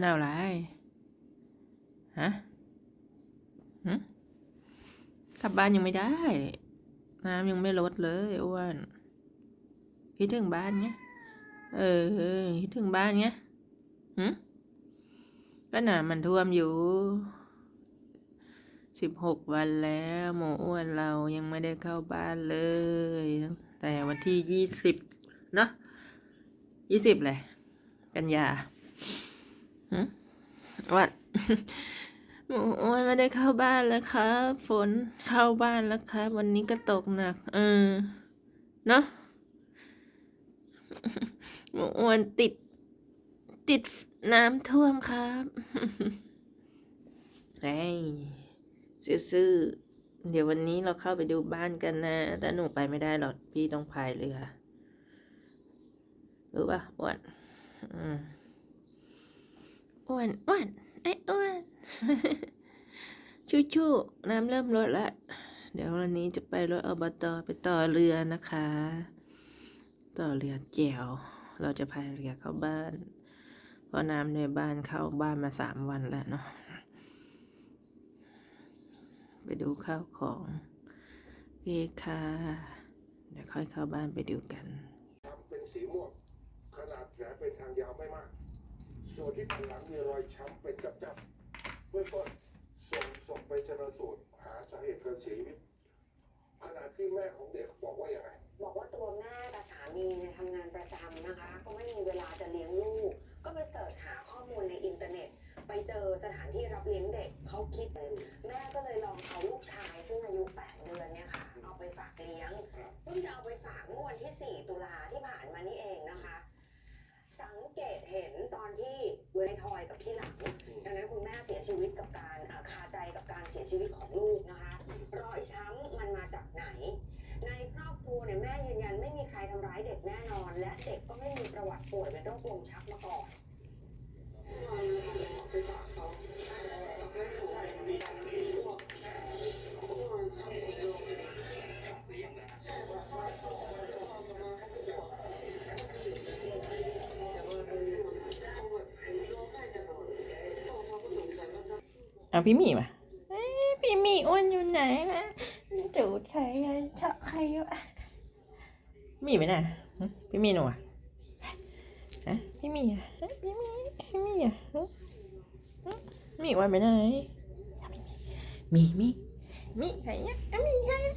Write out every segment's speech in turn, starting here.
ว่าหนาวไรฮะหึกลับบ้านยังไม่ได้ น้ำยังไม่ลดเลยอ้วนคิดถึงบ้านเนี้ยเออคิดถึงบ้านเนี้ยหึก็น้ำมันท่วมอยู่สิบหกวันแล้วหมูอ้วนเรายังไม่ได้เข้าบ้านเลยตั้งแต่วันที่ยี่สิบเนาะยี่สิบเลยกันยา ว่าหมูอ้วนไม่ได้เข้าบ้านแล้วครับ ฝนเข้าบ้านแล้วครับ วันนี้ก็ตกหนัก เออ เนาะหมูอ้วนติด ติดน้ำท่วมครับเฮ้ยซื่อเดี๋ยววันนี้เราเข้าไปดูบ้านกันนะ แต่หนูไปไม่ได้หรอก พี่ต้องพายเรือ รู้ป่ะอ้วนอืม อ้วนอ้วนไอ้อ้วนชู้ๆน้ำเริ่มลดละ เดี๋ยววันนี้จะไปรถอบตไปต่อเรือนะคะ ต่อเรือแจวเราจะพายเรือเข้าบ้าน เพราะน้ำในบ้านเข้าบ้านมาสามวันแล้วเนาะไปดูข้าวของเคค่ะเดี๋ยวค่อยเข้าบ้านไปดูกันเป็นสีม่วงขนาดแผลเป็นทางยาวไม่มาก ส่วนที่ผนหลังมีรอยช้ำเป็นจับๆเบื้องต้นส่งศพไปชนสูตรหาสาเหตุการเสียชีวิตขณะที่แม่ของเด็กบอกว่าอย่างไรบอกว่าตัวแม่กับสามีเนี่ยทำงานประจำนะคะ ก็ไม่มีเวลาจะเลี้ยงลูก ก็ไปเสิร์ชหาข้อมูลในอินเทอร์เน็ต ไปเจอสถานที่รับเลี้ยงเด็กเขาคิด แม่ก็เลยลองเอาลูกชาย ซึ่งอายุ 8 เดือนเนี่ยค่ะ เอาไปฝากเลี้ยง เพิ่งจะเอาไปฝากเมื่อวันที่ 4 ตุลาที่ผ่านมานี่เองนะคะ สังเกตเห็น ชีวิตกับการอาคาใจกับการเสียชีวิตของลูกนะคะ รอยช้ำมันมาจากไหน ในครอบครัวเนี่ยแม่ยืนยันไม่มีใครทำร้ายเด็กแน่นอน และเด็กก็ไม่มีประวัติป่วยเป็นโรคลมชักมาก่อนเอาพี่หมีมา เอ้ยพี่หมีอ้วนอยู่ไหนวะจูดใครอะเฉาะใครวะหมีไปไหนหึพี่หมีหนูอะฮะพี่หมีอะฮะพี่หมีพี่หมีอะฮะฮะหมีอ้วนไปไหนหมีหมีหมีใครอะอะหมีใครอะ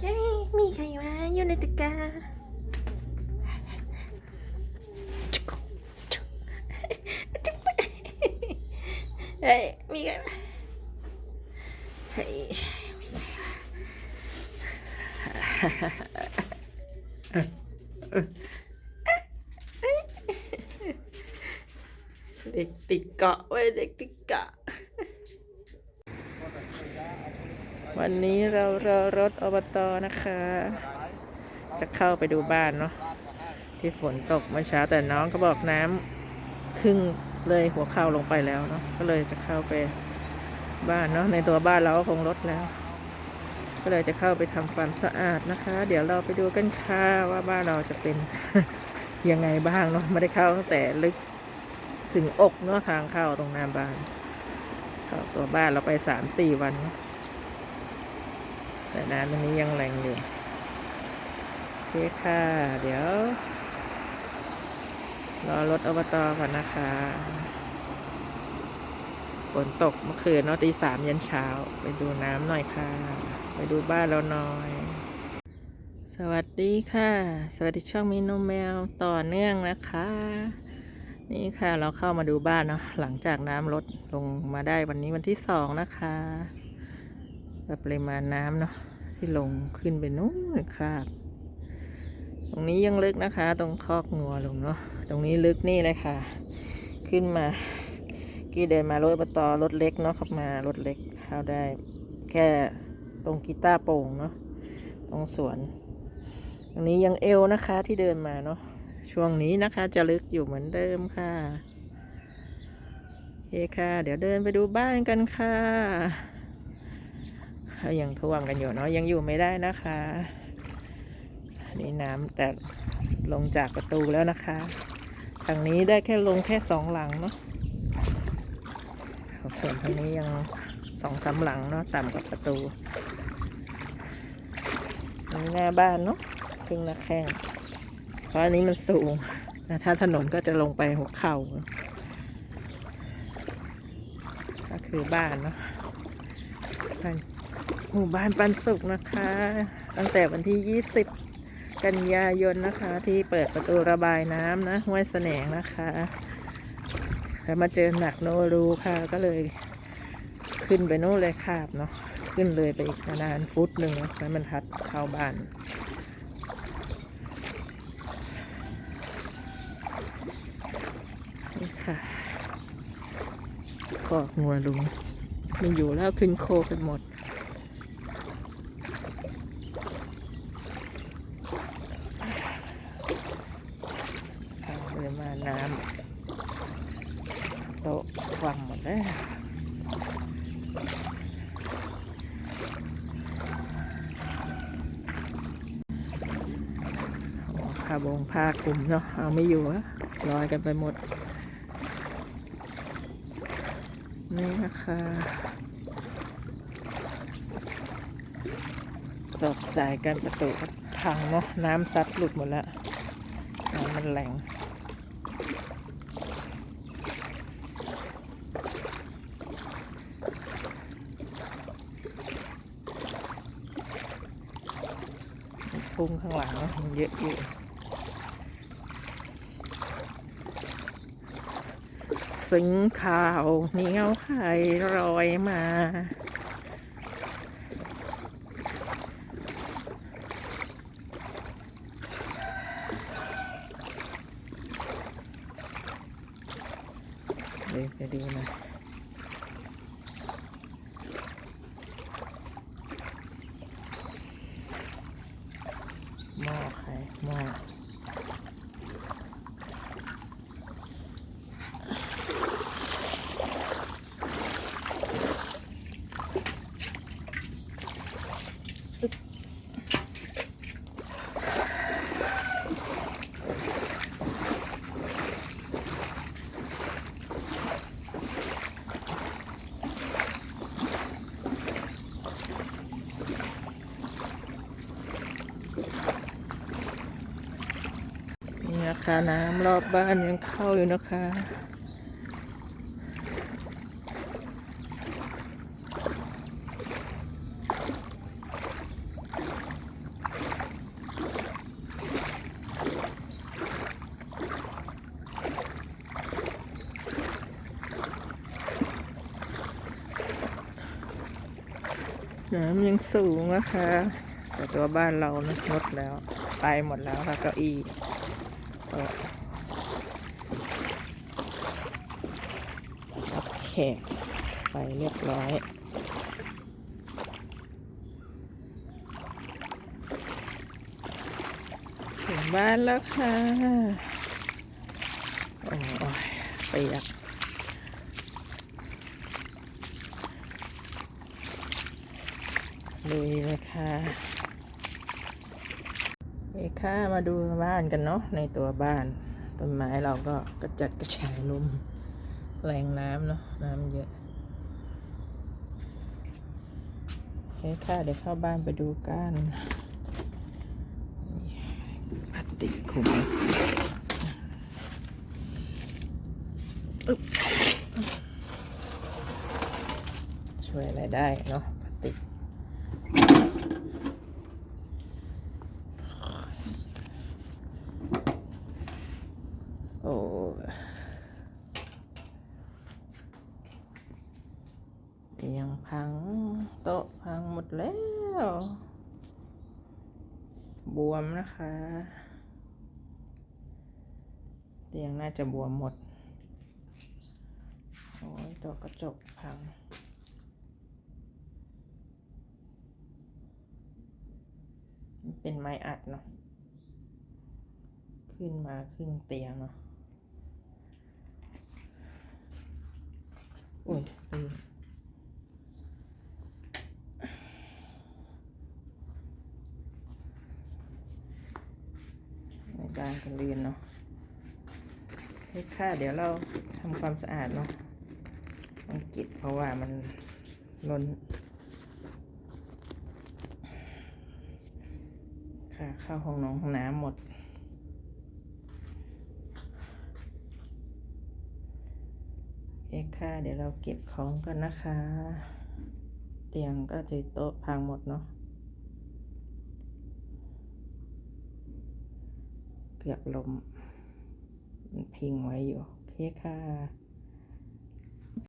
เฮ้ยหมีใครวะอยู่ในตะกร้าจุ๊กจุ๊กจุ๊ก เฮ้ยมีใครไหมเฮ้ยมีใครวะเด็กติดเกาะเว้ยเด็กติดเกาะวันนี้เรารอรถอบตนะคะ จะเข้าไปดูบ้านเนาะที่ฝนตกเมื่อเช้าแต่น้องก็บอกน้ำครึ่ง เลยหัวเข่าลงไปแล้วเนาะก็เลยจะเข้าไปบ้านเนาะในตัวบ้านเราก็คงลดแล้ว ก็เลยจะเข้าไปทำความสะอาดนะคะ เดี๋ยวเราไปดูกันค่ะว่าบ้านเราจะเป็นยังไงบ้างเนาะไม่ได้เข้าตั้งแต่ลึกถึงอกเนาะทางเข้าตรงหน้าบ้านเข้าตัวบ้านเราไปสามสี่วัน แต่น้ำตรงนี้ยังแรงอยู่โอเคค่ะ เดี๋ยว รอรถอบตก่อนนะคะฝนตกเมื่อคืนเนาะตีสามยันเช้า ไปดูน้ำหน่อยค่ะ ไปดูบ้านเราหน่อย สวัสดีค่ะ สวัสดีช่องมิโนแมวต่อเนื่องนะคะ นี่ค่ะเราเข้ามาดูบ้านเนาะหลังจากน้ำลดลงมาได้วันนี้วันที่สองนะคะปริมาณน้ำเนาะที่ลงขึ้นไปนู้นครับ ตรงนี้ยังลึกนะคะ ตรงคอกงัวลงเนาะตรงนี้ลึกนี่เลยค่ะ ขึ้นมากี่เดินมารถอบตรถเล็กเนาะขับมารถเล็กเข้าได้ แค่ตรงกีตาร์โป่งเนาะตรงสวน ตรงนี้ยังเอวนะคะที่เดินมาเนาะช่วงนี้นะคะจะลึกอยู่เหมือนเดิมค่ะโอเคค่ะ เดี๋ยวเดินไปดูบ้านกันค่ะยังท่วมกันอยู่เนาะยังอยู่ไม่ได้นะคะ นี่น้ำแต่ลงจากประตูแล้วนะคะฝั่งนี้ได้แค่ลงแค่สองหลังเนาะส่วนทางนี้ยังสองสามหลังเนาะต่ำกว่าประตูนี่หน้าบ้านเนาะครึ่งหน้าแข้งเพราะอันนี้มันสูงแต่ถ้าถนนก็จะลงไปหัวเข่าก็คือบ้านเนาะหมู่บ้านปันสุขนะคะ ตั้งแต่วันที่20 กันยายนนะคะ ที่เปิดประตูระบายน้ำนะห้วยแสนงนะคะแล้วมาเจอหนักโนรูค่ะ ก็เลยขึ้นไปโน่นเลยคาบเนาะขึ้นเลยไปอีกประมาณฟุตหนึ่งแล้วมันพัดเข้าบ้านนี่ค่ะกอกงัวลุงมันอยู่แล้วขึ้นโคกันหมด ทางเรือมา น้ำโต๊ะวางหมดแล้วโอ้ผ้าบงผ้าคลุมเนาะเอาไม่อยู่อะลอยกันไปหมด นี่นะคะสอบสายกันประตูพังเนาะน้ำซัดหลุดหมดแล้วน้ำมันแรง พุ่งข้างหลังเนะมันเยอะอยู่สิงข่าวเหนียวไข่ลอยมา เดินไปดูนะหม้อไข่หม้อ นี่นะคะน้ำรอบบ้านยังเข้าอยู่นะคะ น้ำยังสูงนะคะ แต่ตัวบ้านเรานะงดแล้ว ไปหมดแล้วค่ะเก้าอี้โต๊ะรับแขกไปเรียบร้อยถึงบ้านแล้วค่ะ โอ้ยเปียก ลุยเลยค่ะเอค่ะมาดูบ้านกันเนาะในตัวบ้าน ต้นไม้เราก็กระจัดกระจายลมแรงน้ำเนาะน้ำเยอะโอเคค่ะเดี๋ยวเข้าบ้านไปดูกันนี่พลาสติกคุมช่วยอะไรได้เนาะพลาสติก โอ้เตียงพัง โต๊ะพังหมดแล้ว บวมนะคะ เตียงน่าจะบวมหมด โอ้ยตัวกระจกพังเป็นไม้อัดเนาะ ขึ้นมาครึ่งเตียงเนาะ โอ้ยอืมในบ้านกันเรียนเนาะเคค่ะเดี๋ยวเราทำความสะอาดเนาะต้องกิดเพราะว่ามันล้นค่ะเข้าห้องน้องห้องน้ำหมด โอเคค่ะ เดี๋ยวเราเก็บของกันนะคะ เตียงก็จะโต๊ะพังหมดเนาะ เกือบลมมันพิงไว้อยู่ โอเคค่ะ